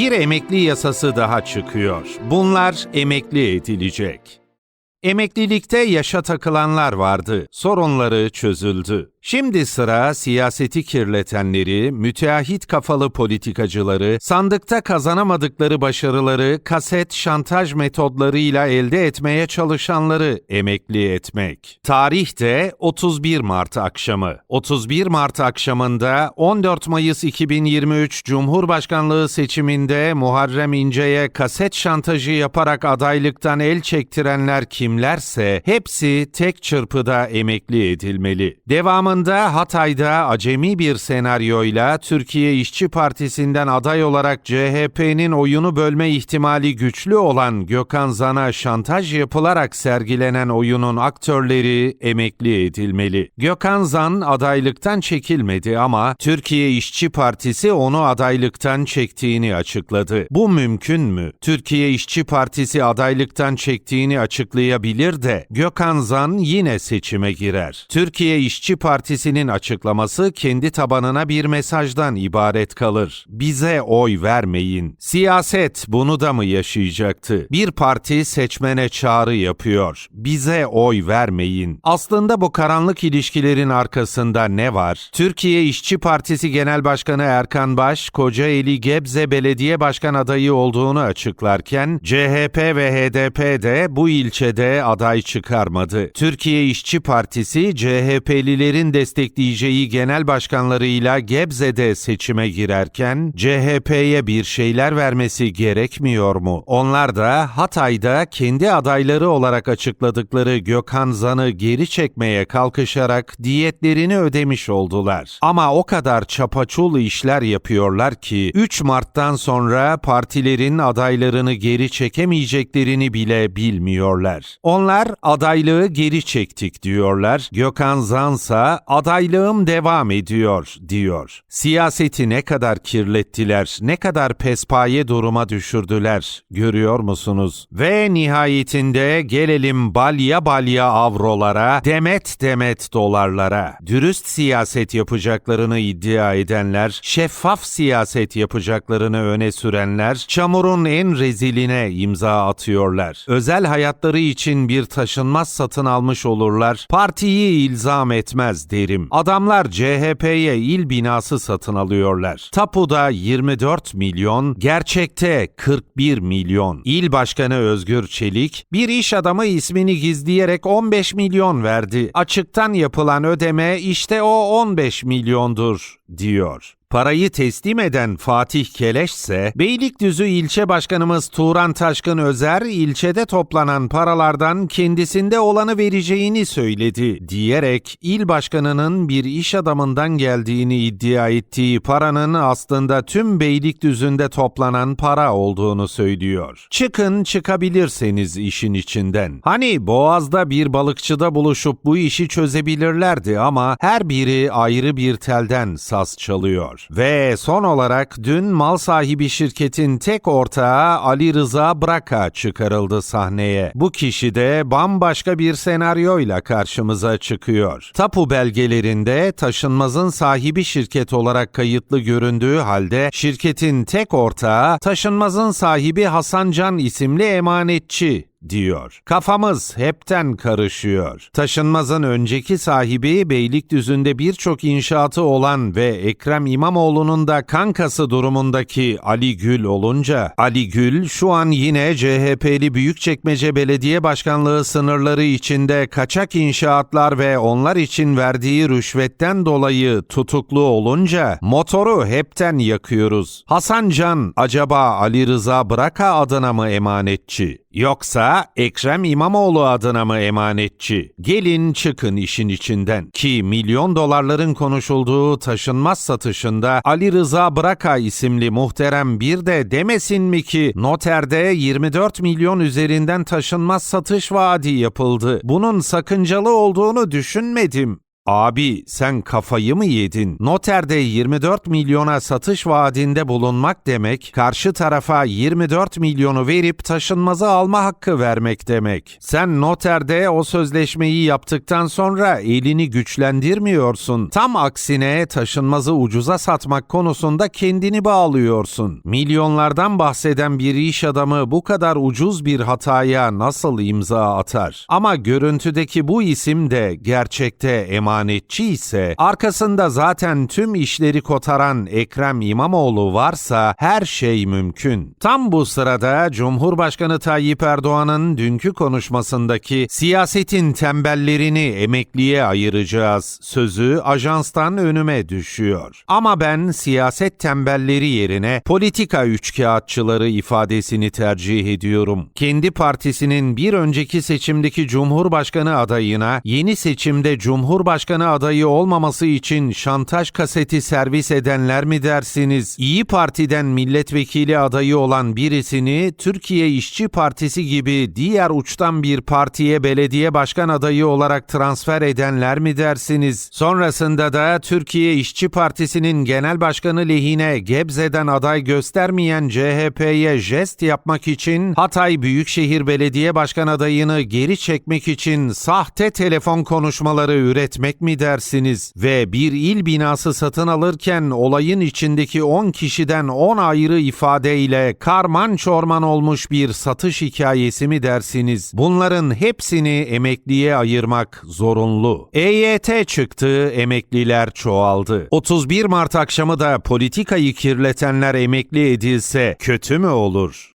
Bir emekli yasası daha çıkıyor. Bunlar emekli edilecek. Emeklilikte yaşa takılanlar vardı. Sorunları çözüldü. Şimdi sıra siyaseti kirletenleri, müteahhit kafalı politikacıları, sandıkta kazanamadıkları başarıları kaset şantaj metodlarıyla elde etmeye çalışanları emekli etmek. Tarih de 31 Mart akşamı. 31 Mart akşamında 14 Mayıs 2023 Cumhurbaşkanlığı seçiminde Muharrem İnce'ye kaset şantajı yaparak adaylıktan el çektirenler kimlerse hepsi tek çırpıda emekli edilmeli. Devamında Hatay'da acemi bir senaryoyla Türkiye İşçi Partisi'nden aday olarak CHP'nin oyunu bölme ihtimali güçlü olan Gökhan Zan'a şantaj yapılarak sergilenen oyunun aktörleri emekli edilmeli. Gökhan Zan adaylıktan çekilmedi ama Türkiye İşçi Partisi onu adaylıktan çektiğini açıkladı. Bu mümkün mü? Türkiye İşçi Partisi adaylıktan çektiğini açıklayabilir de Gökhan Zan yine seçime girer. Türkiye İşçi Partisi'nin açıklaması kendi tabanına bir mesajdan ibaret kalır. Bize oy vermeyin. Siyaset bunu da mı yaşayacaktı? Bir parti seçmene çağrı yapıyor. Bize oy vermeyin. Aslında bu karanlık ilişkilerin arkasında ne var? Türkiye İşçi Partisi Genel Başkanı Erkan Baş, Kocaeli Gebze Belediye Başkan adayı olduğunu açıklarken CHP ve HDP de bu ilçede aday çıkarmadı. Türkiye İşçi Partisi CHP'lilerin destekleyeceği genel başkanlarıyla Gebze'de seçime girerken CHP'ye bir şeyler vermesi gerekmiyor mu? Onlar da Hatay'da kendi adayları olarak açıkladıkları Gökhan Zan'ı geri çekmeye kalkışarak diyetlerini ödemiş oldular. Ama o kadar çapaçul işler yapıyorlar ki 3 Mart'tan sonra partilerin adaylarını geri çekemeyeceklerini bile bilmiyorlar. Onlar adaylığı geri çektik diyorlar. Gökhan Zansa adaylığım devam ediyor diyor. Siyaseti ne kadar kirlettiler, ne kadar pespaye duruma düşürdüler görüyor musunuz? Ve nihayetinde gelelim balya balya avrolara, demet demet dolarlara. Dürüst siyaset yapacaklarını iddia edenler, şeffaf siyaset yapacaklarını öne sürenler, çamurun en reziline imza atıyorlar. Özel hayatları için bir taşınmaz satın almış olurlar, partiyi ilzam etmez derim. Adamlar CHP'ye il binası satın alıyorlar. Tapuda 24 milyon, gerçekte 41 milyon. İl Başkanı Özgür Çelik, bir iş adamı ismini gizleyerek 15 milyon verdi. Açıktan yapılan ödeme işte o 15 milyondur, diyor. Parayı teslim eden Fatih Keleş ise Beylikdüzü ilçe başkanımız Turan Taşkın Özer ilçede toplanan paralardan kendisinde olanı vereceğini söyledi diyerek il başkanının bir iş adamından geldiğini iddia ettiği paranın aslında tüm Beylikdüzü'nde toplanan para olduğunu söylüyor. Çıkın çıkabilirseniz işin içinden. Hani Boğaz'da bir balıkçıda buluşup bu işi çözebilirlerdi ama her biri ayrı bir telden saz çalıyor. Ve son olarak dün mal sahibi şirketin tek ortağı Ali Rıza Braka çıkarıldı sahneye. Bu kişi de bambaşka bir senaryoyla karşımıza çıkıyor. Tapu belgelerinde taşınmazın sahibi şirket olarak kayıtlı göründüğü halde şirketin tek ortağı taşınmazın sahibi Hasan Can isimli emanetçi diyor. Kafamız hepten karışıyor. Taşınmazın önceki sahibi Beylikdüzü'nde birçok inşaatı olan ve Ekrem İmamoğlu'nun da kankası durumundaki Ali Gül olunca Ali Gül şu an yine CHP'li Büyükçekmece Belediye Başkanlığı sınırları içinde kaçak inşaatlar ve onlar için verdiği rüşvetten dolayı tutuklu olunca motoru hepten yakıyoruz. Hasan Can acaba Ali Rıza Braka adına mı emanetçi? Yoksa Ekrem İmamoğlu adına mı emanetçi? Gelin çıkın işin içinden. Ki milyon dolarların konuşulduğu taşınmaz satışında Ali Rıza Braka isimli muhterem bir de demesin mi ki noterde 24 milyon üzerinden taşınmaz satış vaadi yapıldı. Bunun sakıncalı olduğunu düşünmedim. Abi sen kafayı mı yedin? Noterde 24 milyona satış vaadinde bulunmak demek, karşı tarafa 24 milyonu verip taşınmazı alma hakkı vermek demek. Sen noterde o sözleşmeyi yaptıktan sonra elini güçlendirmiyorsun. Tam aksine taşınmazı ucuza satmak konusunda kendini bağlıyorsun. Milyonlardan bahseden bir iş adamı bu kadar ucuz bir hataya nasıl imza atar? Ama görüntüdeki bu isim de gerçekte emanetçi ise arkasında zaten tüm işleri kotaran Ekrem İmamoğlu varsa her şey mümkün. Tam bu sırada Cumhurbaşkanı Tayyip Erdoğan'ın dünkü konuşmasındaki siyasetin tembellerini emekliye ayıracağız sözü ajanstan önüme düşüyor. Ama ben siyaset tembelleri yerine politika üçkağıtçıları ifadesini tercih ediyorum. Kendi partisinin bir önceki seçimdeki Cumhurbaşkanı adayına yeni seçimde Cumhurbaşkanı adayı olmaması için şantaj kaseti servis edenler mi dersiniz? İyi Parti'den milletvekili adayı olan birisini Türkiye İşçi Partisi gibi diğer uçtan bir partiye belediye başkan adayı olarak transfer edenler mi dersiniz? Sonrasında da Türkiye İşçi Partisi'nin genel başkanı lehine Gebze'den aday göstermeyen CHP'ye jest yapmak için Hatay Büyükşehir Belediye Başkan adayını geri çekmek için sahte telefon konuşmaları üretmek mi dersiniz? Ve bir il binası satın alırken olayın içindeki 10 kişiden 10 ayrı ifadeyle karman çorman olmuş bir satış hikayesi mi dersiniz? Bunların hepsini emekliye ayırmak zorunlu. EYT çıktı, emekliler çoğaldı. 31 Mart akşamı da politikayı kirletenler emekli edilse kötü mü olur?